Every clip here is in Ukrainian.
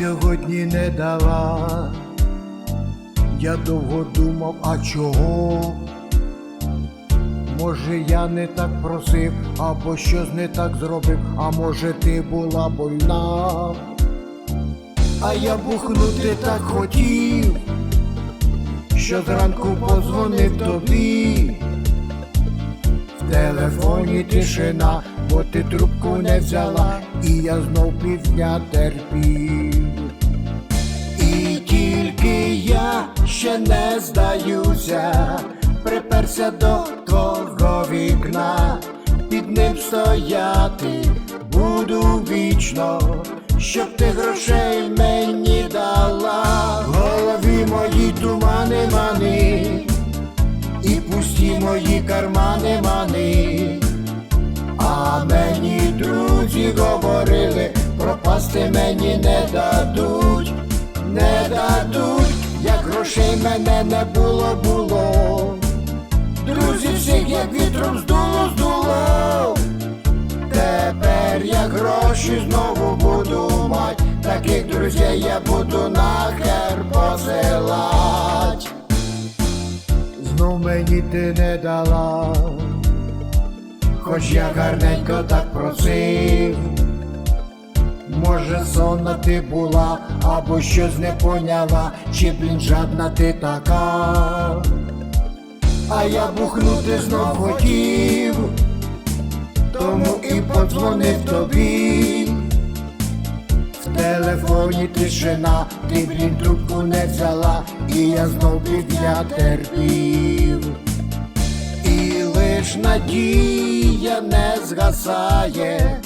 сьогодні не дала. Я довго думав, а чого? Може, я не так просив, або щось не так зробив, а може ти була больна. А я бухнути так хотів, що зранку позвонив тобі. В телефоні тишина, бо ти трубку не взяла, і я знов півдня терпів. І тільки я ще не здаюся, приперся до твого вікна, під ним стояти буду вічно, щоб ти грошей мені дала. В голові мої тумани мани, і пусті мої кармани мани. Пропасти мені не дадуть, не дадуть, як грошей мене не було, було. Друзі всіх, як вітром здуло, здуло. Тепер я гроші знову буду мать, таких друзей я буду нахер посилать. Знов мені ти не дала хоч я гарненько так просив. Може, сонна ти була, або щось не поняла, чи блін жадна ти така. А я бухнути знов хотів, тому і подзвонив тобі. В телефоні тишина, ти блін трубку не взяла, і я знов півдня терпів. І лиш надія не згасає,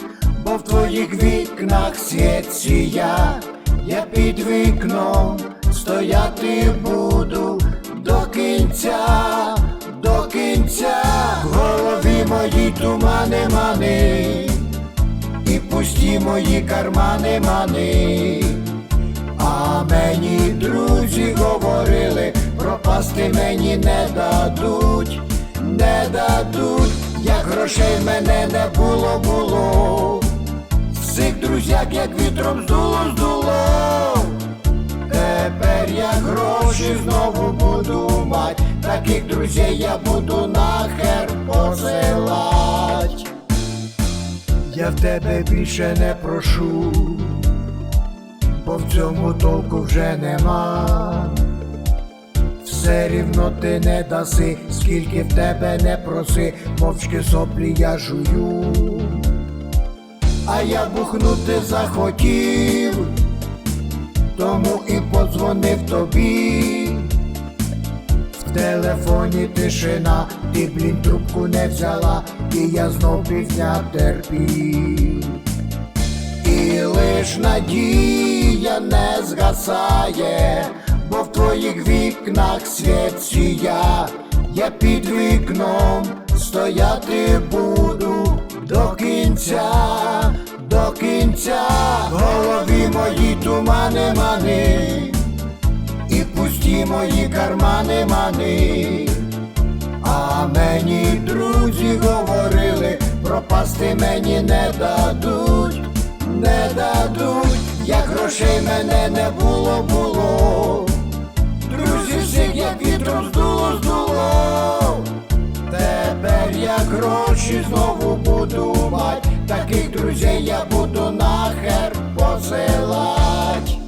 в твоїх вікнах світ сія, я під вікном стояти буду до кінця, до кінця, в голові мої тумани мани, і пусті мої кармани мани. А мені друзі говорили, пропасти мені не дадуть, не дадуть, як грошей мене не було, було. Друзяк, як вітром здуло, здуло. Тепер я гроші знову буду мать, таких друзей я буду нахер посилать. Я в тебе більше не прошу бо в цьому толку вже нема. Все рівно ти не даси, скільки в тебе не проси, мовчки соплі я жую. А я бухнути захотів, тому і подзвонив тобі. В телефоні тишина, ти блін трубку не взяла, і я знов півдня терпів. І лиш надія не згасає, бо в твоїх вікнах світ сія, я під вікном стояти буду до кінця, до кінця, голові мої тумани мани, і пусті мої кармани мани. А мені друзі говорили, пропасти мені не дадуть, не дадуть, як грошей мене не було, було. Я буду нахер посилать.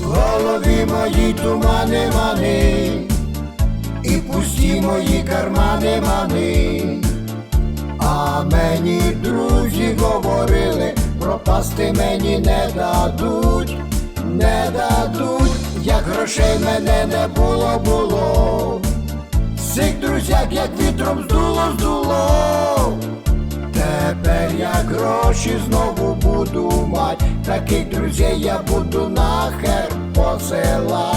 В голові мої тумани мани, і пусті мої кармани мани. А мені друзі говорили, пропасти мені не дадуть, не дадуть, як грошей мене не було, було. Всіх друзяк, як вітром здуло, здуло. Тепер я гроші знову буду мать, таких друзей я буду нахер посилать.